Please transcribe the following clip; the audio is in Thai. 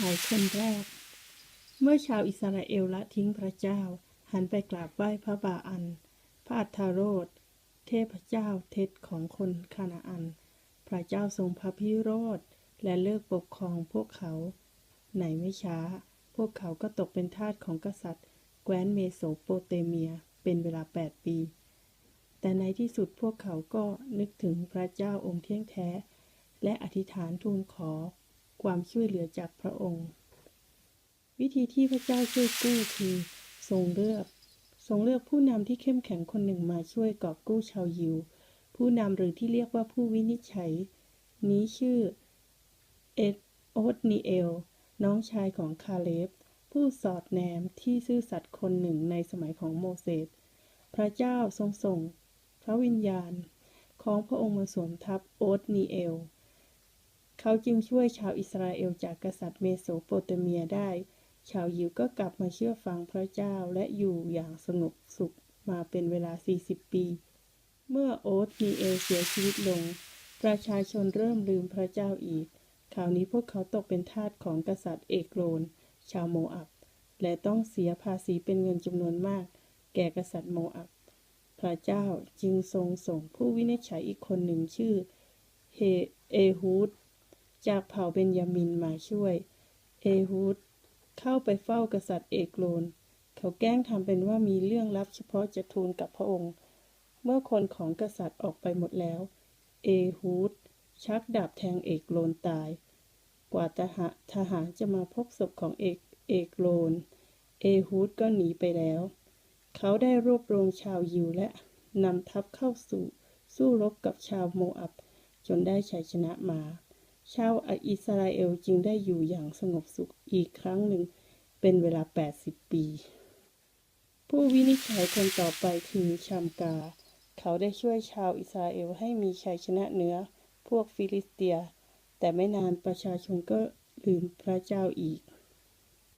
ชายคนแรก เมื่อชาวอิสราเอลละทิ้งพระเจ้า หันไปกราบไหว้พระบาอัน พระอัทธโรธเทพเจ้าเท็จของคนคานาอัน พระเจ้าทรงพระพิโรธและเลิกปกครองพวกเขา ไหนไม่ช้า พวกเขาก็ตกเป็นทาสของกษัตริย์ แคว้นเมโสโปเตเมียเป็นเวลา 8 ปี แต่ในที่สุดพวกเขาก็นึกถึงพระเจ้าองค์เที่ยงแท้ และอธิษฐานทูลขอ ความช่วยเหลือจากพระองค์ วิธีที่พระเจ้าช่วยกู้คือ ทรงเลือก ทรงเลือกผู้นำที่เข้มแข็งคนหนึ่งมาช่วยกอบกู้ชาวยิว ผู้นำหรือที่เรียกว่าผู้วินิจฉัย นี้ชื่อเอ็ดโอตนีเอล น้องชายของคาเลบผู้สอดแนมที่ซื่อสัตย์คนหนึ่งในสมัยของโมเสส พระเจ้าทรงส่ง พระวิญญาณ ของพระองค์มาสวมทับโอตนีเอล เขาจึงช่วยชาวอิสราเอลจากกษัตริย์เมโสโปเตเมียได้ ชาวยิวก็กลับมาเชื่อฟังพระเจ้าและอยู่อย่างสงบสุขมาเป็นเวลา 40 ปี เมื่อโอ๊ตมีเอลเสียชีวิตลง ประชาชนเริ่มลืมพระเจ้าอีก คราวนี้พวกเขาตกเป็นทาสของกษัตริย์เอกโรน ชาวโมอับ และต้องเสียภาษีเป็นเงินจำนวนมาก แก่กษัตริย์โมอับ พระเจ้าจึงทรงส่งผู้วินิจฉัยอีกคนหนึ่งชื่อเฮเอฮูด จากเผ่าเบนยามินมาช่วย เอฮูดเข้าไปเฝ้ากษัตริย์เอกโลนเขาแกล้งทำเป็นว่ามีเรื่องลับเฉพาะจะทูลกับพระองค์ เมื่อคนของกษัตริย์ออกไปหมดแล้ว เอฮูดชักดาบแทงเอกโลนตาย กว่าทหารทหารจะมาพบศพของเอกเอกโลน เอฮูดก็หนีไปแล้ว เขาได้รวบรวมชาวยิวและนำทัพเข้าสู่สู้รบกับชาวโมอับ จนได้ชัยชนะมา ชาวอิสราเอลจึงได้อยู่อย่างสงบสุขอีกครั้งหนึ่งเป็นเวลา 80 ปี ผู้วินิจฉัยคนต่อไปคือชัมกา เขาได้ช่วยชาวอิสราเอลให้มีชัยชนะเหนือพวกฟิลิสเตีย แต่ไม่นานประชาชนก็ลืมพระเจ้าอีก